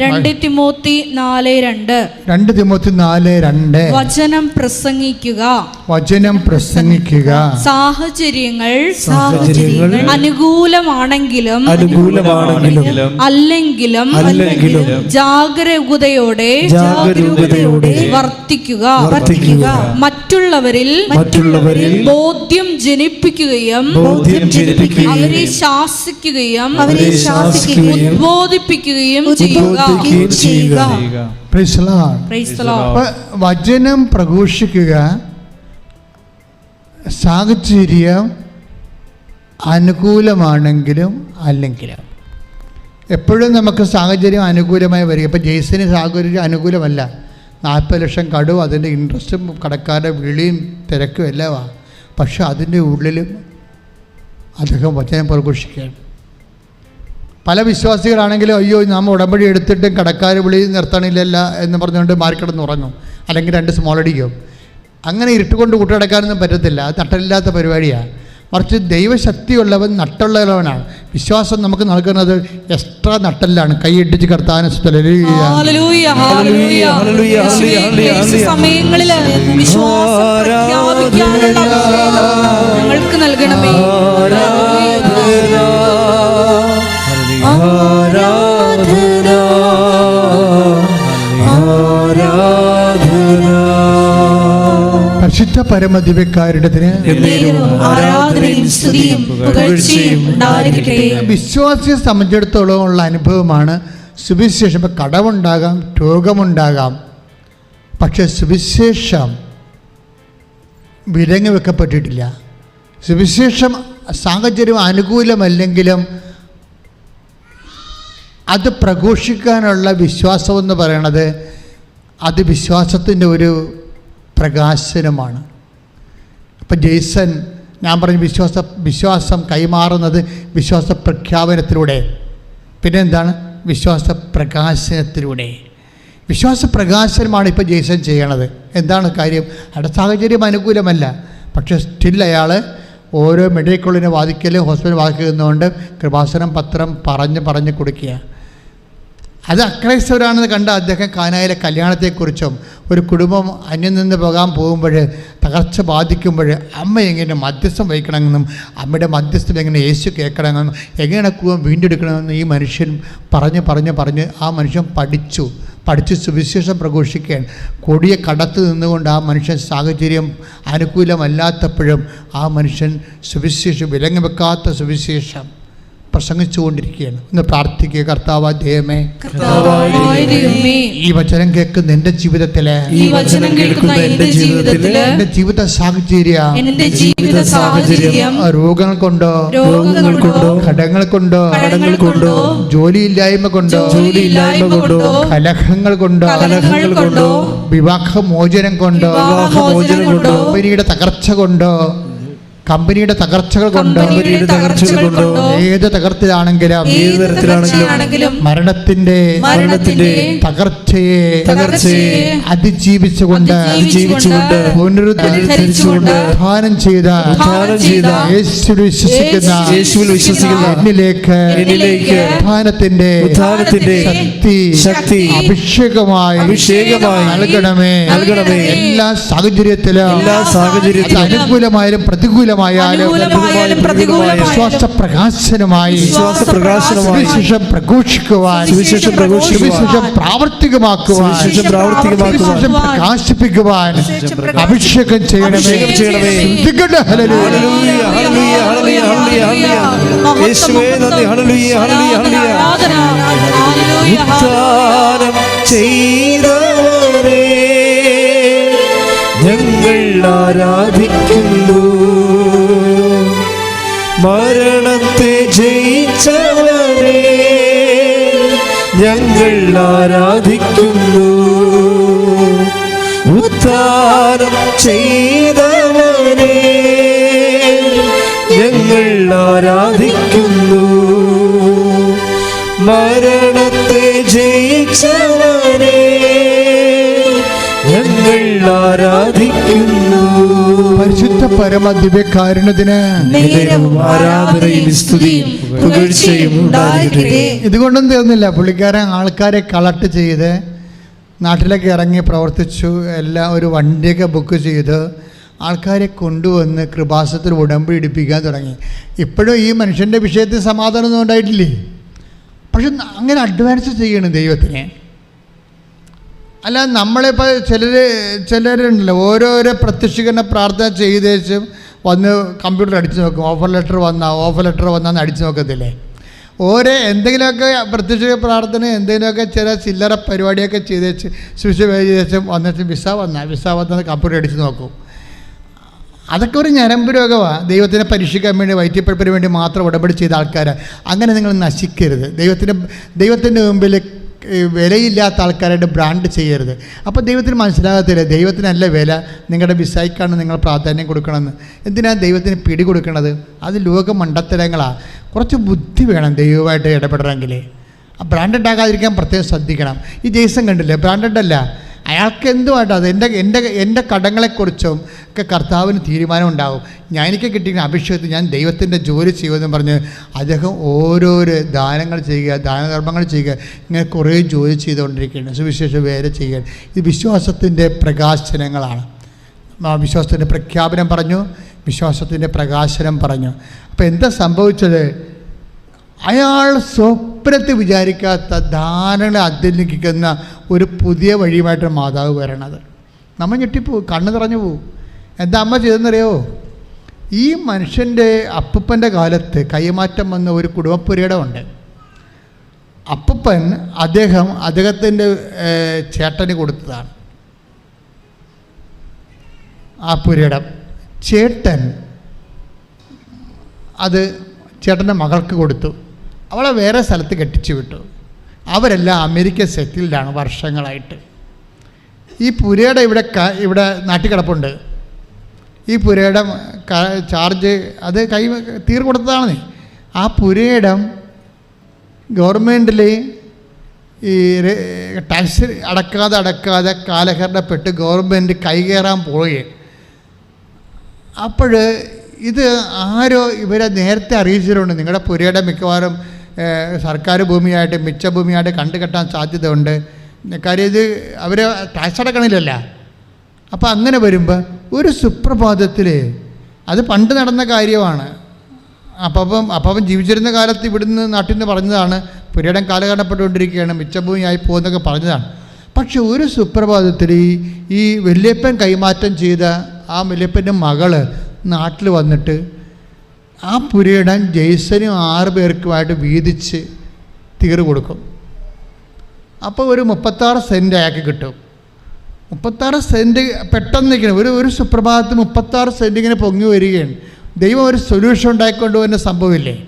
രണ്ട് തിമോത്തി നാല് രണ്ട്. രണ്ട് തിമോത്തി നാല് രണ്ട്. വചനം പ്രസംഗിക്കുക. വചനം പ്രസംഗിക്കുക. സാഹചര്യങ്ങൾ സാഹചര്യങ്ങൾ അനുകൂലമാണെങ്കിലും അനുകൂലമാണെങ്കിലും അല്ലെങ്കിലും അല്ലെങ്കിലും ജാഗരൂകതയോടെ ജാഗരൂകതയോടെ വർത്തിക്കുക. വർത്തിക്കുക. മറ്റുള്ളവരിൽ മറ്റുള്ളവരിൽ ബോധ്യം ജനിപ്പിക്കുകയും ബോധ്യം ജനിപ്പിക്കുകയും അവരെ ശാസിക്കുകയും അവരെ ശാസിക്കുകയും ഉദ്ബോധിപ്പിക്കുകയും ചെയ്യുക. ഉദ്ബോധിപ്പിക്കുകയും ചെയ്യുക വചനം പ്രഘോഷിക്കുക സാഹചര്യം അനുകൂലമാണെങ്കിലും അല്ലെങ്കിലും. എപ്പോഴും നമുക്ക് സാഹചര്യം അനുകൂലമായി വരിക. ഇപ്പം ജെയ്സിന് സാഹചര്യം അനുകൂലമല്ല. നാൽപ്പത് ലക്ഷം കടവും അതിന്റെ ഇൻട്രസ്റ്റും കടക്കാരുടെ വിളിയും തിരക്കും എല്ലാമാണ് പക്ഷെ അതിന്റെ ഉള്ളിലും അദ്ദേഹം വചനം പ്രഘോഷിക്കുകയാണ്. പല വിശ്വാസികളാണെങ്കിലും അയ്യോ നാം ഉടമ്പടി എടുത്തിട്ടും കടക്കാർ വിളി നിർത്തണില്ലല്ല എന്ന് പറഞ്ഞുകൊണ്ട് മാറിക്കിടന്ന് ഉറങ്ങും. അല്ലെങ്കിൽ രണ്ട് സ്മോൾ അടിക്കും. അങ്ങനെ ഇരുട്ടുകൊണ്ട് കൂട്ടിടക്കാനൊന്നും പറ്റത്തില്ല. അത് നട്ടലില്ലാത്ത പരിപാടിയാണ് മറിച്ച് ദൈവശക്തിയുള്ളവൻ നട്ടുള്ളവനാണ്. വിശ്വാസം നമുക്ക് നൽകുന്നത് എക്സ്ട്രാ നട്ടല്ലാണ്. കൈയിട്ടിച്ച് കർത്താന സമയങ്ങളിൽ ഞങ്ങൾക്ക് നൽകണമേ. ആരാധന ആരാധന. പരിശുദ്ധ ഉണ്ടായിരിക്കട്ടെ. വിശ്വാസിയെ സംബന്ധിച്ചിടത്തോളം ഉള്ള അനുഭവമാണ് സുവിശേഷം. ഇപ്പം കടമുണ്ടാകാം രോഗമുണ്ടാകാം. പക്ഷെ സുവിശേഷം വിലങ്ങ് വെക്കപ്പെട്ടിട്ടില്ല. സുവിശേഷം സാഹചര്യം അനുകൂലമല്ലെങ്കിലും അത് പ്രഘോഷിക്കാനുള്ള വിശ്വാസം എന്ന് പറയണത് അത് വിശ്വാസത്തിന്റെ ഒരു പ്രകാശനമാണ്. ഇപ്പം ജെയ്സൺ ഞാൻ പറഞ്ഞ വിശ്വാസ വിശ്വാസം കൈമാറുന്നത് വിശ്വാസ പ്രഖ്യാപനത്തിലൂടെ. പിന്നെ എന്താണ്? വിശ്വാസ പ്രകാശനത്തിലൂടെ. വിശ്വാസ പ്രകാശനമാണ് ഇപ്പോൾ ജെയ്സൺ ചെയ്യണത്. എന്താണ് കാര്യം? അവിടെ സാഹചര്യം അനുകൂലമല്ല. പക്ഷേ സ്റ്റിൽ അയാൾ ഓരോ മെഡിക്കൽ കോളേജിനെ വാദിക്കലും ഹോസ്പിറ്റൽ വാദിക്കുന്നതുകൊണ്ട് കൃപാസനം പത്രം പറഞ്ഞ് പറഞ്ഞ് കൊടുക്കുക അത് അക്രൈസ്തവരാണെന്ന് കണ്ട അദ്ദേഹം കാനായിലെ കല്യാണത്തെക്കുറിച്ചും ഒരു കുടുംബം അന്യം നിന്ന് പോകാൻ പോകുമ്പോൾ തകർച്ച ബാധിക്കുമ്പോൾ അമ്മ എങ്ങനെ മധ്യസ്ഥം വഹിക്കണമെന്നും അമ്മയുടെ മധ്യസ്ഥം എങ്ങനെ യേശു കേൾക്കണമെന്നും എങ്ങനെ കുവം വീണ്ടെടുക്കണമെന്നും ഈ മനുഷ്യൻ പറഞ്ഞ് പറഞ്ഞ് പറഞ്ഞ് ആ മനുഷ്യൻ പഠിച്ചു. പഠിച്ച് സുവിശേഷം പ്രഘോഷിക്കാൻ കൊടിയ കടത്ത് നിന്നുകൊണ്ട് ആ മനുഷ്യൻ സാഹചര്യം അനുകൂലമല്ലാത്തപ്പോഴും ആ മനുഷ്യൻ സുവിശേഷം വിലങ്ങ് വെക്കാത്ത സുവിശേഷം. പ്രസംഗിച്ചുകൊണ്ടിരിക്കുകയാണ്. ഒന്ന് പ്രാർത്ഥിക്കുക കർത്താവ് ദൈവമേ ഈ വചനം കേൾക്കുന്ന എന്റെ ജീവിതത്തിലെ ഈ വചനം കേൾക്കുന്ന എന്റെ ജീവിതത്തിൽ ജീവിത സാഹചര്യം എന്റെ ജീവിത സാഹചര്യം രോഗങ്ങൾ കൊണ്ടോ രോഗങ്ങൾ കൊണ്ടോ കടങ്ങൾ കൊണ്ടോ കടങ്ങൾ കൊണ്ടോ ജോലിയില്ലായ്മ കൊണ്ടോ ജോലിയില്ലായ്മ കൊണ്ടോ കലഹങ്ങൾ കൊണ്ടോ കലഹങ്ങൾ കൊണ്ടോ വിവാഹമോചനം കൊണ്ടോ വിവാഹമോചനം കൊണ്ടോ കമ്പനിയുടെ തകർച്ച കൊണ്ടോ കമ്പനിയുടെ തകർച്ചകൾ കൊണ്ട് കമ്പനിയുടെ തകർച്ചകൾ കൊണ്ടോ ഏത് തകർച്ചയാണെങ്കിലും മരണത്തിന്റെ മരണത്തിന്റെ തകർച്ചയെ തകർച്ചയെ അതിജീവിച്ചുകൊണ്ട് അതിജീവിച്ചുകൊണ്ട് പുനരുദ്ധരിച്ചുകൊണ്ട് ഉത്ഥാനം ചെയ്ത ഉത്ഥാനം ചെയ്ത യേശുവിൽ വിശ്വസിക്കുന്ന യേശുവിൽ വിശ്വസിക്കുന്ന എന്നിലേക്ക് ശക്തി ശക്തി അഭിഷേകമായി അഭിഷേകമായി നൽകണമേ നൽകണമേ. എല്ലാ സാഹചര്യത്തിലും എല്ലാ സാഹചര്യത്തിലും അനുകൂലമായാലും പ്രതികൂലമായാലും അനുകൂലമായാലും പ്രതികൂലമായാലും വിശ്വാസ പ്രകാശനമായി വിശേഷം സുവിശേഷം പ്രഘോഷിക്കുവാൻ സുവിശേഷം പ്രഘോഷിക്കുവാൻ സുവിശേഷം പ്രാവർത്തികമാക്കുവാൻ സുവിശേഷം പ്രകാശിപ്പിക്കുവാൻ അഭിഷേകം ചെയ്യണമേ. ചെയ്യണമേ. ചെയ്തവരെ ഹല്ലേലൂയ. ഹല്ലേലൂയ, മരണത്തെ ജയിച്ചവരെ ഞങ്ങൾ ആരാധിക്കുന്നു. ഉദ്ധാരം ചെയ്തവരെ ഞങ്ങൾ ആരാധിക്കുന്നു. മരണത്തെ ജയിച്ചവനെ ഞങ്ങൾ ആരാധിക്കുന്നു. പരിശുദ്ധ പരമ ദിവ്യകാരുണ്യത്തിന് ഇതുകൊണ്ടും തീർന്നില്ല. പുള്ളിക്കാരൻ ആൾക്കാരെ കളക്ട് ചെയ്ത് നാട്ടിലേക്ക് ഇറങ്ങി പ്രവർത്തിച്ചു. എല്ലാ ഒരു വണ്ടിയൊക്കെ ബുക്ക് ചെയ്ത് ആൾക്കാരെ കൊണ്ടുവന്ന് കൃപാസത്തിൽ ഉടമ്പ് ഇടിപ്പിക്കാൻ തുടങ്ങി. ഇപ്പോഴും ഈ മനുഷ്യന്റെ വിഷയത്തിൽ സമാധാനമൊന്നും ഉണ്ടായിട്ടില്ലേ? പക്ഷെ അങ്ങനെ അഡ്വാൻസ് ചെയ്യണം ദൈവത്തിനെ. അല്ല നമ്മളിപ്പോൾ ചിലർ ചിലരുണ്ടല്ലോ ഓരോരോ പ്രത്യക്ഷീകരണ പ്രാർത്ഥന ചെയ്തേച്ചും വന്ന് കമ്പ്യൂട്ടർ അടിച്ചു നോക്കും. ഓഫർ ലെറ്റർ വന്നാൽ ഓഫർ ലെറ്റർ വന്നാൽ അടിച്ചു നോക്കത്തില്ലേ? ഓരോ എന്തെങ്കിലുമൊക്കെ പ്രത്യക്ഷ പ്രാർത്ഥന എന്തെങ്കിലുമൊക്കെ ചില ചില്ലറ പരിപാടിയൊക്കെ ചെയ്തേച്ച് ശുശ്രൂഷ ചെയ്തേച്ചും വന്നിട്ട് വിസ വന്നാൽ വിസ വന്നാൽ കമ്പ്യൂട്ടർ അടിച്ച് നോക്കും. അതൊക്കെ ഒരു ഞരമ്പ് രോഗമാണ് ദൈവത്തിനെ പരീക്ഷിക്കാൻ വേണ്ടി വയറ്റിപ്പഴപ്പിന് വേണ്ടി മാത്രം ഉടപടി ചെയ്ത ആൾക്കാർ അങ്ങനെ നിങ്ങൾ നശിക്കരുത്. ദൈവത്തിന്റെ ദൈവത്തിന്റെ മുമ്പിൽ വിലയില്ലാത്ത ആൾക്കാരായിട്ട് ബ്രാൻഡ് ചെയ്യരുത്. അപ്പോൾ ദൈവത്തിന് മനസ്സിലാകത്തില്ല ദൈവത്തിനല്ല വില നിങ്ങളുടെ വിസയ്ക്കാണ് നിങ്ങൾ പ്രാധാന്യം കൊടുക്കണമെന്ന്. എന്തിനാണ് ദൈവത്തിന് പിടി കൊടുക്കണത്? അത് ലോക മണ്ടത്തരങ്ങളാണ് കുറച്ച് ബുദ്ധി വേണം ദൈവമായിട്ട് ഇടപെടണമെങ്കിൽ ആ ബ്രാൻഡ് ഉണ്ടാകാതിരിക്കാൻ പ്രത്യേകം ശ്രദ്ധിക്കണം. ഈ ജെയ്സൺ കണ്ടില്ലേ? ബ്രാൻഡഡ് അല്ല. അയാൾക്ക് എന്തുമായിട്ട് അത്? എന്റെ എന്റെ എന്റെ കടങ്ങളെക്കുറിച്ചും ഒക്കെ കർത്താവിന് തീരുമാനം ഉണ്ടാകും ഞാൻ എനിക്ക് കിട്ടിയ അഭിഷേകത്തിൽ ഞാൻ ദൈവത്തിന്റെ ജോലി ചെയ്യുമെന്ന് പറഞ്ഞ് അദ്ദേഹം ഓരോരോ ദാനങ്ങൾ ചെയ്യുക ദാനധർമ്മങ്ങൾ ചെയ്യുക ഇങ്ങനെ കുറേ ജോലി ചെയ്തുകൊണ്ടിരിക്കുകയാണ്. സുവിശേഷ വേല ചെയ്യുക. ഇത് വിശ്വാസത്തിന്റെ പ്രകാശനങ്ങളാണ്. വിശ്വാസത്തിന്റെ പ്രഖ്യാപനം പറഞ്ഞു. വിശ്വാസത്തിന്റെ പ്രകാശനം പറഞ്ഞു. അപ്പോൾ എന്താ സംഭവിച്ചത്? അയാൾ സ്വപ്നത്തിൽ വിചാരിക്കാത്ത ധാരണ അധ്യനിക്കുന്ന ഒരു പുതിയ വഴിയുമായിട്ട് മാതാവ് വരണത്. നമ്മൾ ഞെട്ടിപ്പോവും കണ്ണ് നിറഞ്ഞു പോവും. എന്താ അമ്മ ചെയ്തെന്നറിയോ ഈ മനുഷ്യന്റെ അപ്പൂപ്പന്റെ കാലത്ത് കൈമാറ്റം വന്ന ഒരു കുടുംബപ്പുരയിടമുണ്ട് അപ്പൂപ്പൻ അദ്ദേഹം അദ്ദേഹത്തിന്റെ ചേട്ടന് കൊടുത്തതാണ്. ആ പുരയിടം ചേട്ടൻ അത് ചേട്ടന്റെ മകൾക്ക് കൊടുത്തു. അവളെ വേറെ സ്ഥലത്ത് കെട്ടിച്ചു വിട്ടു. അവരെല്ലാം അമേരിക്ക സെറ്റിൽഡാണ് വർഷങ്ങളായിട്ട്. ഈ പുരയുടെ ഇവിടെ ഇവിടെ നാട്ടിൽ കിടപ്പുണ്ട് ഈ പുരയിടം ചാർജ് അത് കൈ തീർ കൊടുത്തതാണ് ആ പുരയിടം ഗവൺമെന്റിൽ ഈ ടാക്സ് അടക്കാതെ അടക്കാതെ കാലഹരണപ്പെട്ട് ഗവൺമെന്റ് കൈകയറാൻ പോവുകയും. അപ്പോൾ ഇത് ആരോ ഇവരെ നേരത്തെ അറിയിച്ചിട്ടുണ്ട്. നിങ്ങളുടെ പുരയുടെ മിക്കവാറും സർക്കാർ ഭൂമിയായിട്ട് മിച്ച ഭൂമിയായിട്ട് കണ്ടുകെട്ടാൻ സാധ്യതയുണ്ട്. കാര്യം ഇത് അവർ ടാക്സ് അടക്കണില്ലല്ല. അപ്പോൾ അങ്ങനെ വരുമ്പോൾ ഒരു സുപ്രഭാതത്തിൽ അത് പണ്ട് നടന്ന കാര്യമാണ്. അപ്പം അപ്പം ജീവിച്ചിരുന്ന കാലത്ത് ഇവിടുന്ന് നാട്ടിൽ നിന്ന് പറഞ്ഞതാണ് പുരയിടം കാലഘട്ടപ്പെട്ടുകൊണ്ടിരിക്കുകയാണ് മിച്ചഭൂമിയായി പോകുന്നൊക്കെ പറഞ്ഞതാണ്. പക്ഷെ ഒരു സുപ്രഭാതത്തിൽ ഈ വല്യപ്പൻ കൈമാറ്റം ചെയ്ത ആ വല്യപ്പന്റെ മകൾ നാട്ടിൽ വന്നിട്ട് ആ പുരയിടാൻ ജെയ്സനും ആറ് പേർക്കുമായിട്ട് വീതിച്ച് തീർ കൊടുക്കും. അപ്പോൾ ഒരു മുപ്പത്താറ് സെന്റ് അയാൾക്ക് കിട്ടും. മുപ്പത്താറ് സെന്റ് പെട്ടെന്ന് നിൽക്കണം ഒരു ഒരു സുപ്രഭാതത്തിൽ മുപ്പത്താറ് സെന്റ് ഇങ്ങനെ പൊങ്ങി വരികയാണ്. ദൈവം ഒരു സൊല്യൂഷൻ ഉണ്ടായിക്കൊണ്ട് വരുന്ന സംഭവമില്ലേ?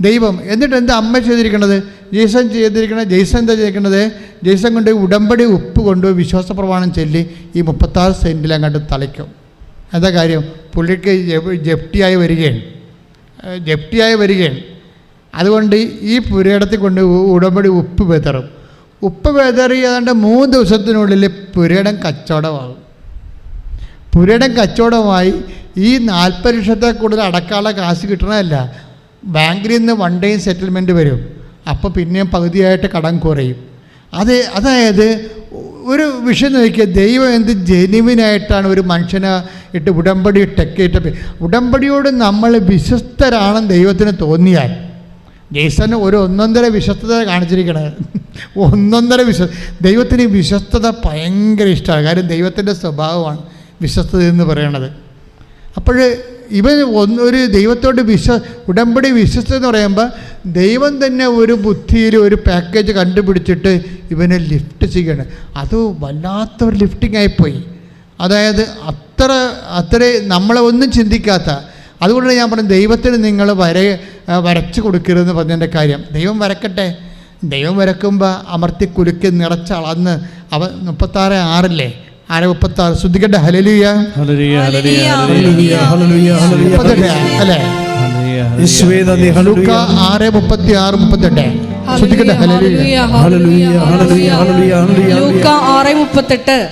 ദൈവം എന്നിട്ട് എന്താ അമ്മ ചെയ്തിരിക്കണത്? ജെയ്സൻ ചെയ്തിരിക്കണത് ജെയ്സൻ എന്താ ചെയ്തിരിക്കണത്? ജെയ്സൻ കൊണ്ട് ഉടമ്പടി ഉപ്പ് കൊണ്ടുപോയി വിശ്വാസ പ്രമാണം ചൊല്ലി ഈ മുപ്പത്താറ് സെന്റിൽ അങ്ങോട്ട് തളിക്കും. എന്താ കാര്യം? പുള്ളിക്ക് ജപ്- ജപ്തിയായി വരികയാണ്. ജപ്തിയായി വരികയാണ്. അതുകൊണ്ട് ഈ പുരയിടത്തിൽ കൊണ്ട് ഉടമ്പടി ഉപ്പ് വിതറും ഉപ്പ് വിതറി ഏതാണ്ട് മൂന്ന് ദിവസത്തിനുള്ളിൽ പുരയിടം കച്ചവടമാകും. പുരയിടം കച്ചവടമായി ഈ നാൽപ്പത് ലക്ഷത്തെ കൂടുതൽ അടക്കാനുള്ള കാശ് കിട്ടണമല്ല ബാങ്കിൽ നിന്ന് വൺ ഡേയും സെറ്റിൽമെന്റ് വരും. അപ്പോൾ പിന്നെയും പകുതിയായിട്ട് കടം കുറയും. അത് അതായത് ഒരു വിഷയം നോക്കിയാൽ ദൈവം എന്ത് ജെനുവിനായിട്ടാണ് ഒരു മനുഷ്യനെ ഇട്ട് ഉടമ്പടി ടെക്കേറ്റ ഉടമ്പടിയോട് നമ്മൾ വിശ്വസ്തരാണെന്ന് ദൈവത്തിന് തോന്നിയാൽ ജെയ്സന് ഒരു ഒന്നൊന്നര വിശ്വസ്തത കാണിച്ചിരിക്കണേ. ഒന്നൊന്നര വിശ്വ ദൈവത്തിന് വിശ്വസ്തത ഭയങ്കര ഇഷ്ടമാണ്. കാര്യം ദൈവത്തിന്റെ സ്വഭാവമാണ് വിശ്വസ്തത എന്ന് പറയണത്. അപ്പോൾ ഇവൻ ഒരു ദൈവത്തോട് വിശ്വ ഉടമ്പടി വിശ്വസ്തത എന്ന് പറയുമ്പോൾ ദൈവം തന്നെ ഒരു ബുദ്ധിയിൽ ഒരു പാക്കേജ് കണ്ടുപിടിച്ചിട്ട് ഇവനെ ലിഫ്റ്റ് ചെയ്യണം. അത് വല്ലാത്തൊരു ലിഫ്റ്റിംഗ് ആയിപ്പോയി. അതായത് അത്ര അത്ര നമ്മളെ ഒന്നും ചിന്തിക്കാത്ത. അതുകൊണ്ട് ഞാൻ പറഞ്ഞു ദൈവത്തിന് നിങ്ങൾ വര വരച്ചു കൊടുക്കരുതെന്ന് പറഞ്ഞതിന്റെ കാര്യം. ദൈവം വരക്കട്ടെ. ദൈവം വരക്കുമ്പോൾ അമർത്തി കുലുക്കി നിറച്ചളന്ന് അവ മുപ്പത്താറ് ആറില്ലേ? മുപ്പത്താറ്? ശ്രദ്ധിക്കട്ടെ. ഹലലിയ മുപ്പത്തെട്ട് അല്ലേ. ആറ് മുപ്പത്തി ആറ് മുപ്പത്തെട്ട്. ശ്രദ്ധിക്കട്ടെ. ആറ് മുപ്പത്തെട്ട്.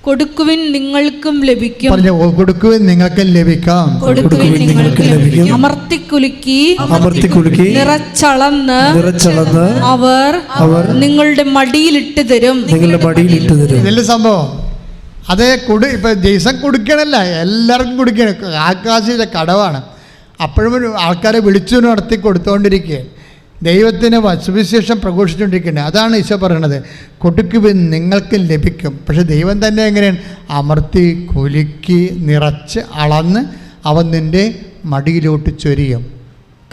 കൊടുക്കുവിൻ നിങ്ങൾക്കും ലഭിക്കും. പറഞ്ഞു കൊടുക്കുവിൻ നിങ്ങൾക്ക് ലഭിക്കാം. കൊടുക്കുവിൻ നിങ്ങൾക്ക് ലഭിക്കും. അമർത്തിക്കുലുക്കി അമർത്തിക്കുലുക്കി അമർത്തി കുലുക്കി നിറച്ചളന്ന് നിറച്ചളന്ന് അവർ അവർ നിങ്ങളുടെ മടിയിലിട്ട് തരും. നിങ്ങളുടെ മടിയിലിട്ട് ഇട്ടു തരും. നല്ല സംഭവം? അത് കൊടു ഇപ്പം ജെയ്സൺ കൊടുക്കണല്ല എല്ലാവർക്കും കൊടുക്കണം ആകാശിന്റെ കടവാണ്. അപ്പോഴും ആൾക്കാരെ വിളിച്ചു നടത്തി കൊടുത്തുകൊണ്ടിരിക്കുക ദൈവത്തിന് സുവിശേഷം പ്രഘോഷിച്ചുകൊണ്ടിരിക്കുന്നത് അതാണ് ഈശോ പറയണത്. കൊടുക്കുവിൻ നിങ്ങൾക്ക് ലഭിക്കും. പക്ഷെ ദൈവം തന്നെ എങ്ങനെയാണ്? അമർത്തി കുലുക്കി നിറച്ച് അളന്ന് അവൻ നിന്റെ മടിയിലോട്ട് ചൊരിയും.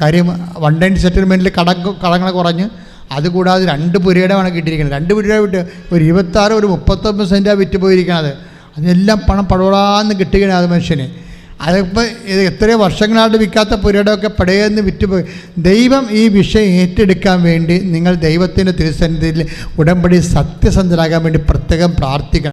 കാര്യം വൺ ടൈം സെറ്റിൽമെന്റിൽ കട കടങ്ങൾ കുറഞ്ഞ് അതുകൂടാതെ രണ്ട് പുരയിടമാണ് കിട്ടിയിരിക്കുന്നത്. രണ്ട് പുരയിട വിട്ട് ഒരു ഇരുപത്താറ് ഒരു മുപ്പത്തൊമ്പത് സെന്റാണ് വിറ്റ് പോയിരിക്കുന്നത്. അതെല്ലാം പണം പടവളാന്ന് കിട്ടുകയാണ് അത് മനുഷ്യന്. അതിപ്പോൾ ഇത് എത്രയോ വർഷങ്ങളായിട്ട് വിൽക്കാത്ത പുരയിടമൊക്കെ പടയെന്ന് വിറ്റുപോയി ദൈവം ഈ വിഷയം ഏറ്റെടുക്കാൻ വേണ്ടി നിങ്ങൾ ദൈവത്തിന്റെ തിരുസന്നിധിയിൽ ഉടമ്പടി സത്യസന്ധരാകാൻ വേണ്ടി പ്രത്യേകം പ്രാർത്ഥിക്കണം.